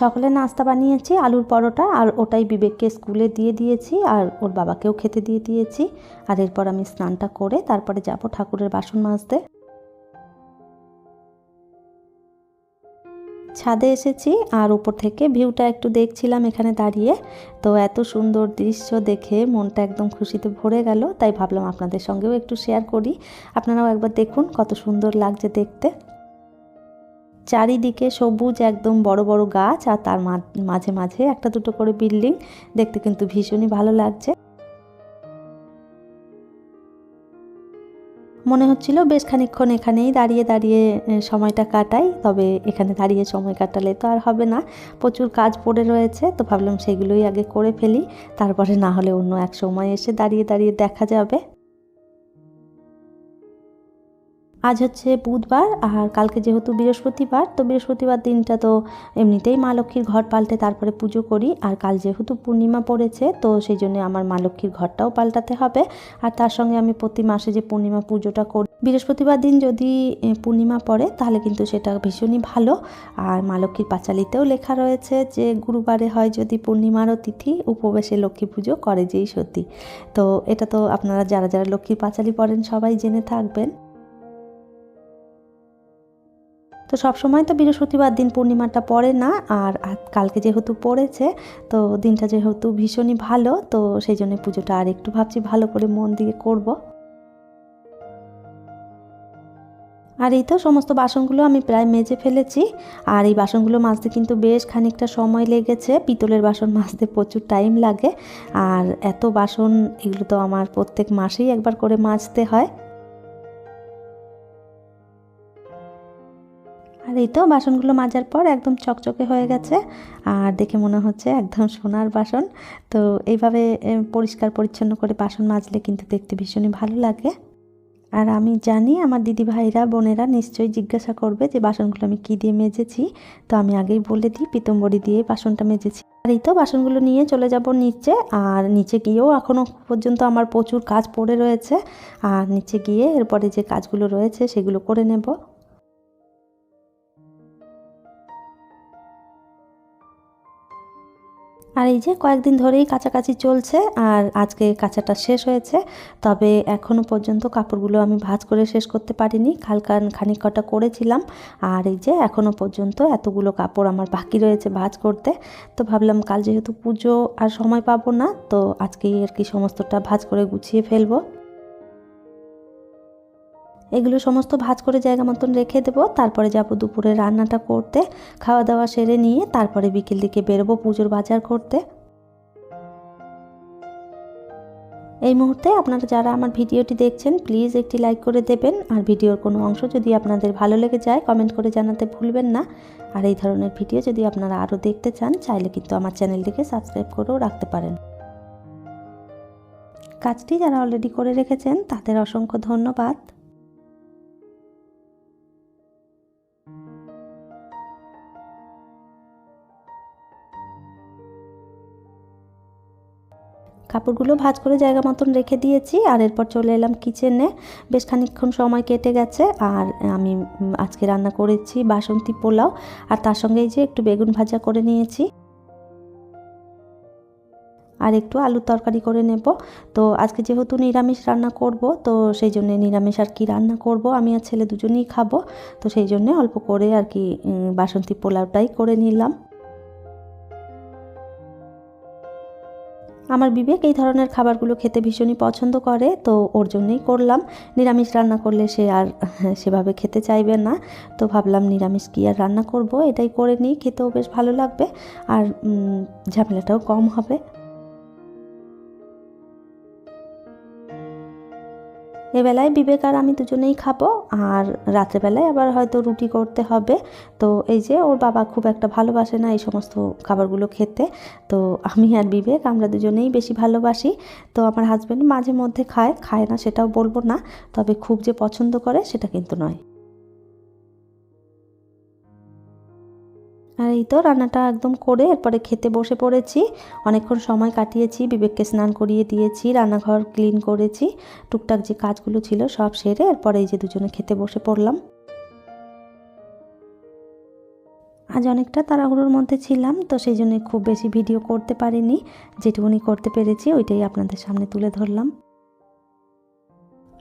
সকালে নাস্তা বানিয়েছি, আলুর পরোটা, আর ওটাই বিবেককে স্কুলে দিয়ে দিয়েছি, আর ওর বাবাকেও খেতে দিয়ে দিয়েছি। আর এরপর আমি স্নানটা করে তারপরে যাব ঠাকুরের বাসন মাজতে। ছাদে এসেছি, আর উপর থেকে ভিউটা একটু দেখছিলাম এখানে দাঁড়িয়ে। তো এত সুন্দর দৃশ্য দেখে মনটা একদম খুশিতে ভরে গেল, তাই ভাবলাম আপনাদের সঙ্গেও একটু শেয়ার করি। আপনারাও একবার দেখুন কত সুন্দর লাগছে দেখতে। চারিদিকে সবুজ একদম বড় বড় গাছ আর তার মাঝে মাঝে একটা দুটো করে বিল্ডিং। দেখতে কিন্তু ভীষণই ভালো লাগছে। মনে হচ্ছিল বেশ খানিক্ষণ এখানেই দাঁড়িয়ে দাঁড়িয়ে সময়টা কাটাই, তবে এখানে দাঁড়িয়ে সময় কাটালে তো আর হবে না। প্রচুর কাজ পড়ে রয়েছে, তো ভাবলাম সেগুলোই আগে করে ফেলি। তারপরে না হলে অন্য এক সময় এসে দাঁড়িয়ে দাঁড়িয়ে দেখা যাবে। আজ হচ্ছে বুধবার আর কালকে যেহেতু বৃহস্পতিবার, তো বৃহস্পতিবার দিনটা তো এমনিতেই মা লক্ষ্মীর ঘর পাল্টে তারপরে পুজো করি। আর কাল যেহেতু পূর্ণিমা পড়েছে, তো সেই জন্য আমার মা লক্ষ্মীর ঘরটাও পাল্টাতে হবে। আর তার সঙ্গে আমি প্রতি মাসে যে পূর্ণিমা পুজোটা করি, বৃহস্পতিবার দিন যদি পূর্ণিমা পড়ে, তাহলে কিন্তু সেটা ভীষণই ভালো। আর মা লক্ষ্মীর পাঁচালিতেও লেখা রয়েছে যে, গুরুবারে হয় যদি পূর্ণিমারও তিথি উপবেশে লক্ষ্মী পুজো করে যেই সত্যি তো এটা তো আপনারা যারা যারা লক্ষ্মীর পাঁচালি পড়েন সবাই জেনে থাকবেন। তো সব সময় তো বৃহস্পতিবার দিন পূর্ণিমাটা পড়ে না, আর কালকে যেহেতু পড়েছে, তো দিনটা যেহেতু ভীষণই ভালো, তো সেই জন্য পুজোটা আর একটু ভাবছি ভালো করে মন দিয়ে করব। আর এই তো সমস্ত বাসনগুলো আমি প্রায় মেজে ফেলেছি, আর এই বাসনগুলো মাজতে কিন্তু বেশ খানিকটা সময় লেগেছে, পিতলের বাসন মাজতে প্রচুর টাইম লাগে, আর এত বাসন এগুলো তো আমার প্রত্যেক মাসেই একবার করে মাজতে হয়। আর এই তো, বাসনগুলো মাজার পর একদম চকচকে হয়ে গেছে। আর দেখে মনে হচ্ছে একদম সোনার বাসন। তো এইভাবে পরিষ্কার পরিচ্ছন্ন করে বাসন মাজলে কিন্তু দেখতে ভীষণই ভালো লাগে। আর আমি জানি আমার দিদি ভাইরা বোনেরা নিশ্চয়ই জিজ্ঞাসা করবে যে বাসনগুলো আমি কী দিয়ে মেজেছি। তো আমি আগেই বলে দিই, পিতম্বরি দিয়ে বাসনটা মেজেছি। আর এই তো, বাসনগুলো নিয়ে চলে যাব নিচে। আর নিচে গিয়েও এখনও পর্যন্ত আমার প্রচুর কাজ পড়ে রয়েছে। আর নিচে গিয়ে এরপরে যে কাজগুলো রয়েছে সেগুলো করে নেব। আর এই যে কয়েকদিন ধরেই কাছাকাছি চলছে আর আজকে কাঁচাটা শেষ হয়েছে, তবে এখনও পর্যন্ত কাপড়গুলো আমি ভাজ করে শেষ করতে পারিনি, খালকান খানিক কটা করেছিলাম আর এই যে এখনও পর্যন্ত এতগুলো কাপড় আমার বাকি রয়েছে ভাজ করতে। তো ভাবলাম কাল যেহেতু পুজো আর সময় পাবো না, তো আজকেই আর কি সমস্তটা ভাজ করে গুছিয়ে ফেলব। এগুলো সমস্ত ভাজ করে জায়গা মতন রেখে দেবো। তারপরে যাব দুপুরে রান্নাটা করতে। খাওয়া দাওয়া সেরে নিয়ে তারপরে বিকেল দিকে বেরোবো পুজোর বাজার করতে। এই মুহূর্তে আপনারা যারা আমার ভিডিওটি দেখছেন, প্লিজ একটি লাইক করে দেবেন। আর ভিডিওর কোনো অংশ যদি আপনাদের ভালো লেগে যায়, কমেন্ট করে জানাতে ভুলবেন না। আর এই ধরনের ভিডিও যদি আপনারা আরও দেখতে চান, চাইলে কিন্তু আমার চ্যানেলটিকে সাবস্ক্রাইব করেও রাখতে পারেন। কাজটি যারা অলরেডি করে রেখেছেন, তাদের অসংখ্য ধন্যবাদ। কাপড়গুলো ভাজ করে জায়গা মতন রেখে দিয়েছি আর এরপর চলে এলাম কিচেনে। বেশ খানিক্ষণ সময় কেটে গেছে আর আমি আজকে রান্না করেছি বাসন্তী পোলাও আর তার সঙ্গে এই যে একটু বেগুন ভাজা করে নিয়েছি। আর একটু আলুর তরকারি করে নেব। তো আজকে যেহেতু নিরামিষ রান্না করব, তো সেই জন্য নিরামিষ আর কি রান্না করব। আমি আর ছেলে দুজনেই খাব, তো সেই জন্য অল্প করে আর কি বাসন্তী পোলাওটাই করে নিলাম। আমার বিবেক এই ধরনের খাবারগুলো খেতে ভীষণই পছন্দ করে, তো ওর জন্যই করলাম। নিরামিষ রান্না করলে সে আর সেভাবে খেতে চাইবে না। তো ভাবলাম নিরামিষ কী আর রান্না করব? এটাই করে নিই, খেতেও বেশ ভালো লাগবে। আর ঝামেলাটাও কম হবে। এবেলায় বিবেক আর আমি দুজনেই খাব, আর রাত্রেবেলায় আবার হয়তো রুটি করতে হবে। তো এই যে ওর বাবা খুব একটা ভালোবাসে না এই সমস্ত খাবারগুলো খেতে। তো আমি আর বিবেক আমরা দুজনেই বেশি ভালোবাসি। তো আমার হাজব্যান্ড মাঝে মধ্যে খায় খায় না সেটাও বলব না। তবে খুব যে পছন্দ করে সেটা কিন্তু নয়। আর এই তো রান্নাটা একদম করে এরপরে খেতে বসে পড়েছি। অনেকক্ষণ সময় কাটিয়েছি, বিবেককে স্নান করিয়ে দিয়েছি, রান্নাঘর ক্লিন করেছি, টুকটাক যে কাজগুলো ছিল সব সেরে এরপরে এই যে দুজনে খেতে বসে পড়লাম। আজ অনেকটা তাড়াহুড়োর মধ্যে ছিলাম, তো সেই জন্য খুব বেশি ভিডিও করতে পারিনি। যেটুকুনি করতে পেরেছি ওইটাই আপনাদের সামনে তুলে ধরলাম।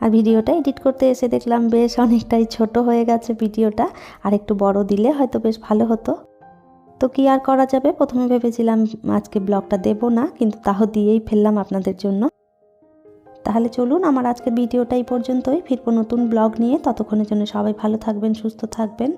আর ভিডিওটা এডিট করতে এসে দেখলাম বেশ অনেকটাই ছোট হয়ে গেছে ভিডিওটা আর একটু বড় দিলে হয়তো বেশ ভালো হতো। তো কি আর করা যাবে? প্রথমে ভেবেছিলাম আজকে ব্লগটা দেব না, কিন্তু তাও দিয়েই ফেললাম আপনাদের জন্য। তাহলে চলুন, আমার আজকের ভিডিওটা এই পর্যন্তই। ফিরবো নতুন ব্লগ নিয়ে। ততক্ষণের জন্য সবাই ভালো থাকবেন, সুস্থ থাকবেন।